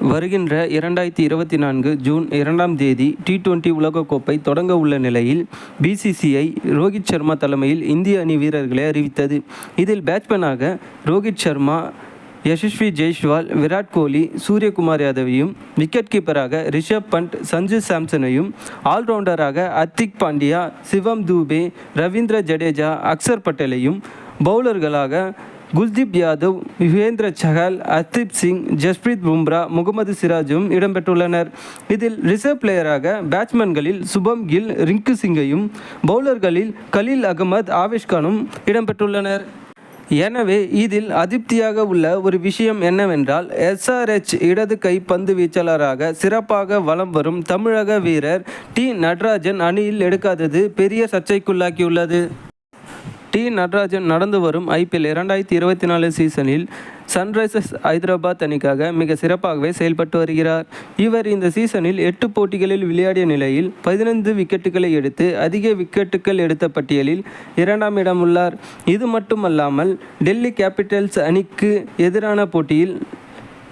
வருகின்ற இரண்டாயிரத்தி இருபத்தி நான்கு ஜூன் இரண்டாம் தேதி டி டுவெண்டி உலகக்கோப்பை தொடங்க உள்ள நிலையில் பிசிசிஐ ரோஹித் சர்மா தலைமையில் இந்திய அணி வீரர்களை அறிவித்தது. இதில் பேட்ஸ்மேனாக ரோஹித் சர்மா யசஸ்வி ஜெய்ஷ்வால் விராட் கோலி சூரியகுமார் யாதவையும் விக்கெட் கீப்பராக ரிஷப் பண்ட் சஞ்சு சாம்சனையும் ஆல்ரவுண்டராக அத்திக் பாண்டியா சிவம் தூபே ரவீந்திர ஜடேஜா அக்சர் பட்டேலையும் பவுலர்களாக குல்தீப் யாதவ் யுகேந்திர சஹால் ஹர்தீப் சிங் ஜஸ்பிரீத் பும்ரா முகமது சிராஜும் இடம்பெற்றுள்ளனர். இதில் ரிசர்வ் பிளேயராக பேட்ஸ்மேன்களில் சுபம் கில் ரிங்கு சிங்கையும் பவுலர்களில் கலீல் அகமது ஆவேஷ்கானும் இடம்பெற்றுள்ளனர். எனவே இதில் அதிருப்தியாக உள்ள ஒரு விஷயம் என்னவென்றால் எஸ்ஆர்எச் இடது கை பந்து வீச்சாளராக சிறப்பாக வலம் வரும் தமிழக வீரர் டி நடராஜன் அணியில் எடுக்காதது பெரிய சர்ச்சைக்குள்ளாக்கியுள்ளது டி நடராஜன் நடந்து வரும் ஐபிஎல் இரண்டாயிரத்தி இருபத்தி நாலு சீசனில் சன்ரைசர்ஸ் ஹைதராபாத் அணிக்காக மிக சிறப்பாகவே செயல்பட்டு வருகிறார். இவர் இந்த சீசனில் எட்டு போட்டிகளில் விளையாடிய நிலையில் பதினைந்து விக்கெட்டுகளை எடுத்து அதிக விக்கெட்டுகள் எடுத்த பட்டியலில் இரண்டாம் இடம் உள்ளார். இது மட்டுமல்லாமல் டெல்லி கேபிட்டல்ஸ் அணிக்கு எதிரான போட்டியில்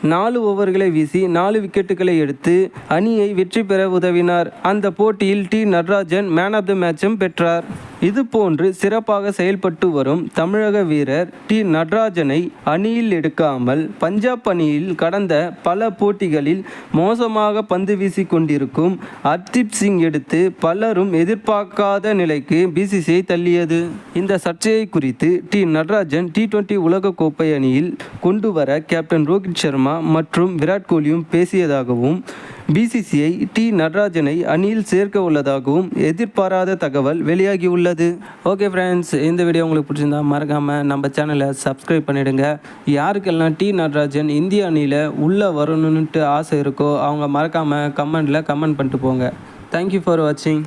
நாலு ஓவர்களை வீசி நாலு விக்கெட்டுகளை எடுத்து அணியை வெற்றி பெற உதவினார். அந்த போட்டியில் T Natarajan man of the மேட்சும் பெற்றார். இதுபோன்று சிறப்பாக செயல்பட்டு வரும் தமிழக வீரர் டி. நடராஜனை அணியில் எடுக்காமல் பஞ்சாப் அணியில் கடந்த பல போட்டிகளில் மோசமாக பந்து வீசி கொண்டிருக்கும் ஹர்தீப் சிங் எடுத்து பலரும் எதிர்பார்க்காத நிலைக்கு பிசிசிஐ தள்ளியது. இந்த சர்ச்சையை குறித்து டி. நடராஜன் டி டுவெண்டி உலகக்கோப்பை அணியில் கொண்டு வர கேப்டன் ரோஹித் சர்மா மற்றும் விராட் கோலியும் பேசியதாகவும் பிசிசிஐ டி நடராஜனை அணியில் சேர்க்க உள்ளதாகவும் எதிர்பாராத தகவல் வெளியாகியுள்ளது. ஓகே ஃப்ரெண்ட்ஸ் இந்த வீடியோ உங்களுக்கு பிடிச்சிருந்தா மறக்காமல் நம்ம சேனலை சப்ஸ்கிரைப் பண்ணிவிடுங்க யாருக்கெல்லாம் டி நடராஜன் இந்திய அணியில் உள்ளே வரணுன்ட்டு ஆசை இருக்கோ அவங்க மறக்காமல் கமெண்டில் கமெண்ட் பண்ணிட்டு போங்க. தேங்க்யூ ஃபார் வாட்சிங்